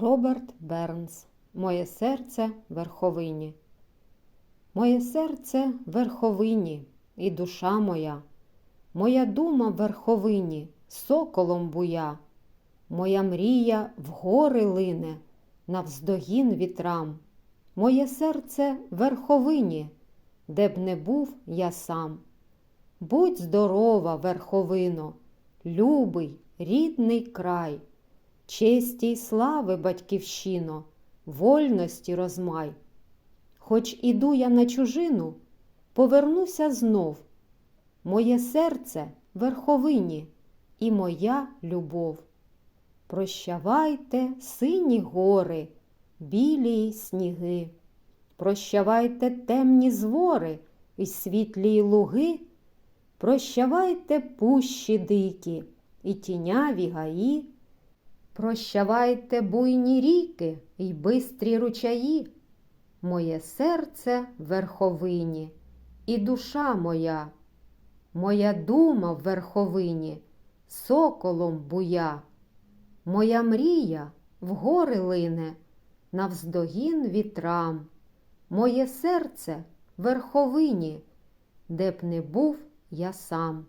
Роберт Бернс. Моє серце верховині. Моє серце верховині і душа моя, Моя дума верховині, соколом буя, Моя мрія в гори лине, навздогін вітрам, Моє серце верховині, де б не був я сам. Будь здорова, верховино, любий, рідний край, честі й слави, батьківщино, вольності розмай. Хоч іду я на чужину, повернуся знов. Моє серце верховині і моя любов. Прощавайте, сині гори, білі сніги. Прощавайте темні звори і світлі луги. Прощавайте пущі дикі і тіняві гаї. Прощавайте буйні ріки й бистрі ручаї. Моє серце в верховині і душа моя, Моя дума в верховині, соколом буя, Моя мрія в гори лине, навздогін вітрам, Моє серце в верховині, де б не був я сам.